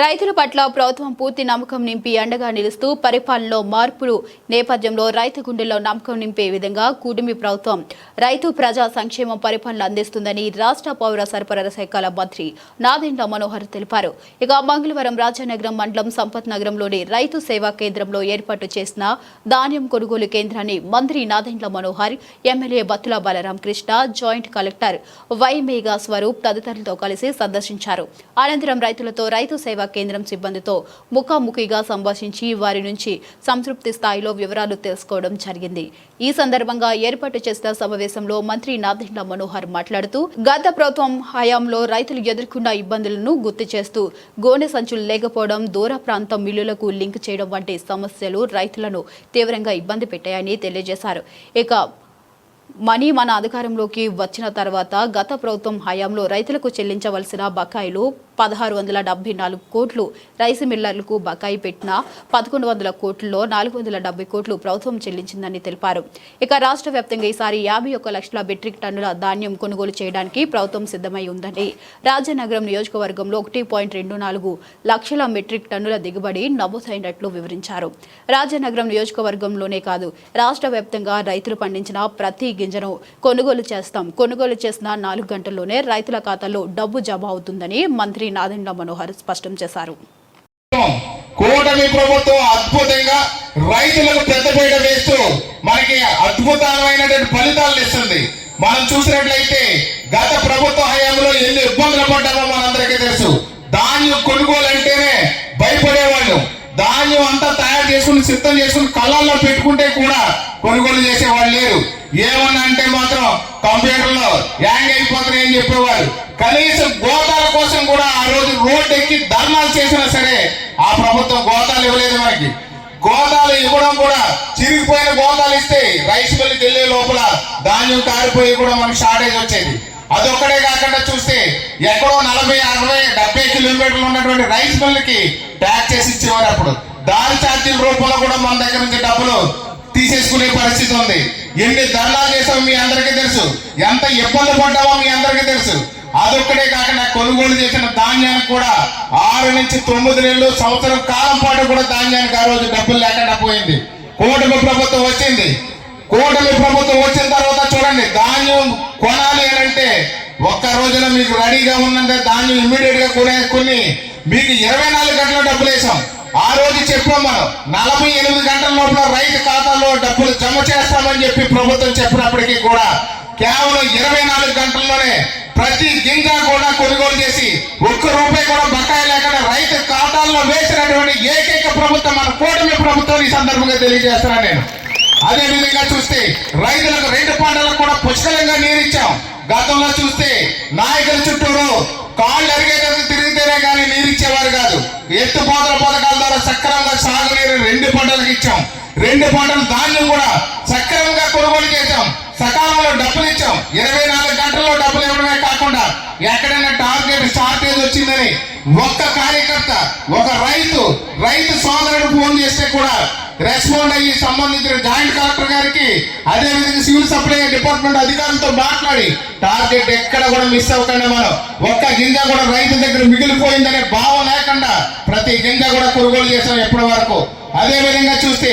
రైతుల పట్ల ప్రభుత్వం పూర్తి నమ్మకం నింపి అండగా నిలుస్తూ పరిపాలనలో మార్పులు నేపథ్యంలో రైతు గుండెల్లో నమ్మకం నింపే విధంగా కూటమి ప్రభుత్వం రైతు ప్రజా సంక్షేమ పరిపాలన అందిస్తుందని రాష్ట్ర పౌర సరఫరాల శాఖల మంత్రి నాదెండ్ల మనోహర్ తెలిపారు. ఇక మంగళవారం రాజానగరం మండలం సంపత్ నగరంలోని రైతు సేవా కేంద్రంలో ఏర్పాటు చేసిన ధాన్యం కొనుగోలు కేంద్రాన్ని మంత్రి Nadendla Manohar MLA Battula Balaram Krishna joint collector Y Megha Swaroop తదితరులతో కలిసి సందర్శించారు. అనంతరం రైతులతో రైతు సేవా కేంద్రం సిబ్బందితో ముఖాముఖిగా సంభాషించి వారి నుంచి సంతృప్తి స్థాయిలో వివరాలు తెలుసుకోవడం జరిగింది. ఈ సందర్భంగా ఏర్పాటు చేసిన సమావేశంలో మంత్రి నాదెండ్ల మనోహర్ మాట్లాడుతూ గత ప్రభుత్వం హయాంలో రైతులు ఎదుర్కొన్న ఇబ్బందులను గుర్తు చేస్తూ గోనె సంచులు లేకపోవడం దూర ప్రాంతం మిల్లులకు లింక్ చేయడం వంటి సమస్యలు రైతులను తీవ్రంగా ఇబ్బంది పెట్టాయని తెలియజేశారు. ఇక మనీ మన అధికారంలోకి వచ్చిన తర్వాత గత ప్రభుత్వం హయాంలో రైతులకు చెల్లించవలసిన బకాయిలు పదహారు వందల డెబ్బై నాలుగు కోట్లు రైస్ మిల్లర్లకు బకాయి పెట్టిన పదకొండు వందల కోట్లలో నాలుగు వందల డెబ్బై కోట్లు ప్రభుత్వం చెల్లించిందని తెలిపారు. ఇక రాష్ట్ర వ్యాప్తంగా ఈసారి యాభై ఒక్క లక్షల మెట్రిక్ టన్నుల ధాన్యం కొనుగోలు చేయడానికి ప్రభుత్వం సిద్ధమై ఉందని రాజనగరం నియోజకవర్గంలో ఒకటి పాయింట్ రెండు నాలుగు లక్షల మెట్రిక్ టన్నుల దిగుబడి నమోదైనట్లు వివరించారు. రాజనగరం నియోజకవర్గంలోనే కాదు రాష్ట్ర వ్యాప్తంగా రైతులు పండించిన ప్రతి గింజను కొనుగోలు చేస్తాం. కొనుగోలు చేసిన నాలుగు గంటల్లోనే రైతుల ఖాతాలో డబ్బు జమ అవుతుందని మంత్రి నాదెండ్ల మనోహర్ స్పష్టం చేశారు. కూటమి ప్రభుత్వం అద్భుతంగా రైతులకు పెద్దపీట వేస్తూ మనకి అద్భుతమైనటువంటి ఫలితాలను ఇస్తుంది. మనం చూసినట్లయితే గత ప్రభుత్వ హయాంలో ఎన్ని ఇబ్బందులు పడ్డామో మనందరికీ తెలుసు. ధాన్యం కొనుగోలు చేసుకుని సిద్ధం చేసుకుని కళల్లో పెట్టుకుంటే కూడా కొనుగోలు చేసేవాళ్ళు లేరు. ఏమన్నా అంటే మాత్రం కంప్యూటర్లో యాంగ్ అని చెప్పేవారు. కనీసం గోతాల కోసం కూడా ఆ రోజు రోడ్ ఎక్కి ధర్నాలు చేసినా సరే ఆ ప్రభుత్వం గోతాలు ఇవ్వలేదు మనకి. గోతాలు ఇవ్వడం కూడా చిరిగిపోయిన గోతాలు ఇస్తే రైస్ మిల్కి వెళ్ళే లోపల ధాన్యం కారిపోయి కూడా మనకి షార్టేజ్ వచ్చేది. అదొక్కడే కాకుండా చూస్తే ఎక్కడో నలభై అరవై డెబ్బై కిలోమీటర్లు ఉన్నటువంటి రైస్ మిల్కి ట్యాక్స్ చేసి ఇచ్చేవారు అప్పుడు. దారి ఛార్జీల రూపంలో కూడా మన దగ్గర నుంచి డబ్బులు తీసేసుకునే పరిస్థితి ఉంది. ఎన్ని ధర్నాలు చేసామో మీ అందరికీ తెలుసు. ఎంత ఇబ్బంది పడ్డామో మీ అందరికీ తెలుసు. అదొక్కడే కాకుండా కొనుగోలు చేసిన ధాన్యానికి కూడా ఆరు నుంచి తొమ్మిది నెలలు సంవత్సరం కాలం పాటు కూడా ధాన్యానికి ఆ రోజు డబ్బులు లేకుండా పోయింది. కూటమి ప్రభుత్వం వచ్చింది. కూటమి ప్రభుత్వం వచ్చిన తర్వాత చూడండి ధాన్యం కొనాలి అంటే ఒక్క రోజున మీకు రెడీగా ఉన్నంత ధాన్యం ఇమ్మీడియట్గా కొనేసుకుని మీకు ఇరవై నాలుగు గంటల డబ్బులు వేసాం. ఆ రోజు చెప్పాం మనం నలభై ఎనిమిది గంటల లోపల రైతు ఖాతాలో డబ్బులు జమ చేస్తామని చెప్పి ప్రభుత్వం చెప్పినప్పటికీ కూడా కేవలం ఇరవై నాలుగు గంటల్లోనే ప్రతి గింజ కూడా కొనుగోలు చేసి ఒక్క రూపాయి కూడా బకాయి లేకుండా రైతు ఖాతాల్లో వేసినటువంటి ఏకైక ప్రభుత్వం మన కూటమి ప్రభుత్వం ఈ సందర్భంగా తెలియజేస్తున్నాను నేను. అదే విధంగా చూస్తే రైతులకు రెండు పంటలకు కూడా పుష్కలంగా నీరిచ్చాం గతంలో చూస్తే నాయకుల చుట్టూరు కాళ్ళు అరిగేటట్టు తిరిగితేనే కానీ నీరిచ్చేవారు కాదు. ఎత్తు పోతల ద్వారా సక్రమంగా సాగునీరు రెండు పంటలకు ఇచ్చాం. రెండు పంటలు ధాన్యం కూడా సక్రమంగా కొనుగోలు చేశాం. సకాలంలో డబ్బులు ఇచ్చాం. ఇరవై నాలుగు గంటల్లో డబ్బులు ఇవ్వడమే కాకుండా ఎక్కడైనా టార్గెట్ షార్టేజ్ వచ్చిందని ఒక్క కార్యకర్త ఒక రైతు రైతు సోదరుడు ఫోన్ చేస్తే కూడా రెస్పాండ్ అయ్యి సంబంధించిన జాయింట్ కలెక్టర్ గారికి అదే విధంగా సివిల్ సప్లై డిపార్ట్మెంట్ అధికారులతో మాట్లాడి టార్గెట్ ఎక్కడ కూడా మిస్ అవ్వకుండా మనం. ఒక్క గింజ కూడా రైతు దగ్గర మిగిలిపోయిందనే భావం లేకుండా ప్రతి గింజ కూడా కొనుగోలు చేసాం ఎప్పటి వరకు. అదే విధంగా చూస్తే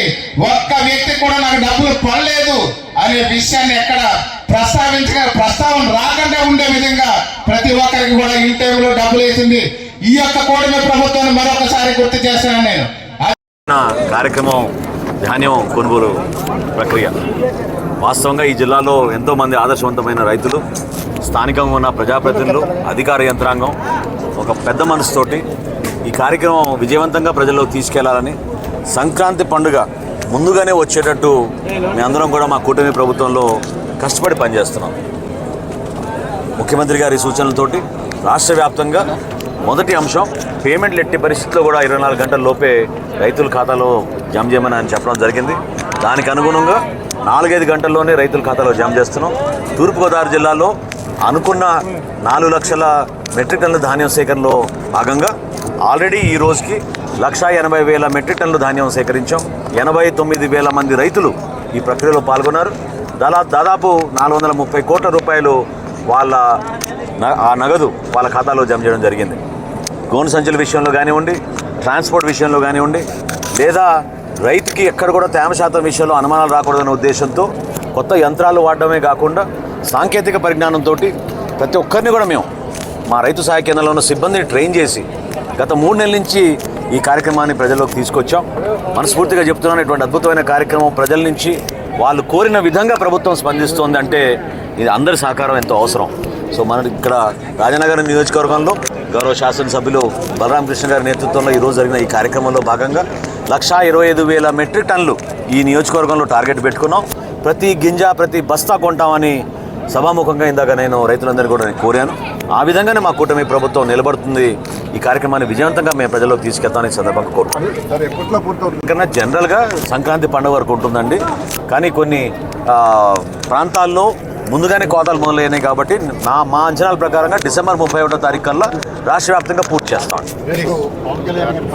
ఒక్క వ్యక్తి కూడా నాకు డబ్బులు పడలేదు అనే విషయాన్ని ఎక్కడ ప్రస్తావించక ప్రస్తావన రాకుండా ఉండే విధంగా ప్రతి ఒక్కరికి కూడా ఇన్ టైంలో డబ్బులు వేసింది. ఈ యొక్క కూటమి ప్రభుత్వాన్ని మరొకసారి గుర్తు చేస్తున్నాను నేను. కార్యక్రమం ధాన్యం కొనుగోలు ప్రక్రియ. వాస్తవంగా ఈ జిల్లాలో ఎంతోమంది ఆదర్శవంతమైన రైతులు స్థానికంగా ఉన్న ప్రజాప్రతినిధులు అధికార యంత్రాంగం ఒక పెద్ద మనసుతోటి ఈ కార్యక్రమం విజయవంతంగా ప్రజల్లో తీసుకెళ్ళాలని సంక్రాంతి పండుగ ముందుగానే వచ్చేటట్టు మేమందరం కూడా మా కూటమి ప్రభుత్వంలో కష్టపడి పనిచేస్తున్నాం. ముఖ్యమంత్రి గారి సూచనలతోటి రాష్ట్ర వ్యాప్తంగా మొదటి అంశం పేమెంట్లు ఎట్టి పరిస్థితుల్లో కూడా ఇరవై నాలుగు గంటల లోపే రైతుల ఖాతాలో జమ చేయమని అని చెప్పడం జరిగింది. దానికి అనుగుణంగా నాలుగైదు గంటల్లోనే రైతుల ఖాతాలో జమ చేస్తున్నాం. తూర్పుగోదావరి జిల్లాలో అనుకున్న నాలుగు లక్షల మెట్రిక్ టన్నుల ధాన్యం సేకరణలో భాగంగా ఆల్రెడీ ఈ రోజుకి లక్షా ఎనభై వేల మెట్రిక్ టన్నుల ధాన్యం సేకరించాం. ఎనభై తొమ్మిది వేల మంది రైతులు ఈ ప్రక్రియలో పాల్గొన్నారు. దాదా దాదాపు నాలుగు వందల ముప్పై కోట్ల రూపాయలు వాళ్ళ న- ఆ నగదు వాళ్ళ ఖాతాలో జమ చేయడం జరిగింది. గోను సంచుల విషయంలో కానివ్వండి ట్రాన్స్పోర్ట్ విషయంలో కానివ్వండి లేదా రైతుకి ఎక్కడ కూడా తేమ శాతం విషయంలో అనుమానాలు రాకూడదనే ఉద్దేశంతో కొత్త యంత్రాలు వాడడమే కాకుండా సాంకేతిక పరిజ్ఞానంతో ప్రతి ఒక్కరిని కూడా మేము మా రైతు సహాయ కేంద్రంలో ఉన్న సిబ్బందిని ట్రైన్ చేసి గత మూడు నెలల నుంచి ఈ కార్యక్రమాన్ని ప్రజల్లోకి తీసుకొచ్చాం. మనస్ఫూర్తిగా చెప్తున్నాను ఇటువంటి అద్భుతమైన కార్యక్రమం ప్రజల నుంచి వాళ్ళు కోరిన విధంగా ప్రభుత్వం స్పందిస్తోంది అంటే ఇది అందరి సహకారం ఎంతో అవసరం. సో మన ఇక్కడ రాజనగరం నియోజకవర్గంలో గౌరవ శాసనసభ్యులు బలరాం కృష్ణ గారి నేతృత్వంలో ఈరోజు జరిగిన ఈ కార్యక్రమంలో భాగంగా లక్షా ఇరవై ఐదు వేల మెట్రిక్ టన్నులు ఈ నియోజకవర్గంలో టార్గెట్ పెట్టుకున్నాం. ప్రతి గింజ ప్రతి బస్తా కొంటామని సభాముఖంగా ఇందాక నేను రైతులందరినీ కూడా నేను కోరాను. ఆ విధంగానే మా కూటమి ప్రభుత్వం నిలబడుతుంది. ఈ కార్యక్రమాన్ని విజయవంతంగా మేము ప్రజల్లోకి తీసుకెళ్తామని సందర్భంగా పూర్తవుతుంది? కన్నా జనరల్గా సంక్రాంతి పండుగ వరకు ఉంటుందండి. కానీ కొన్ని ప్రాంతాల్లో ముందుగానే కోతలు మొదలైనాయి కాబట్టి నా మా అంచనాల ప్రకారంగా డిసెంబర్ ముప్పై ఒకటో తారీఖు కల్లా రాష్ట్ర వ్యాప్తంగా పూర్తి చేస్తాం.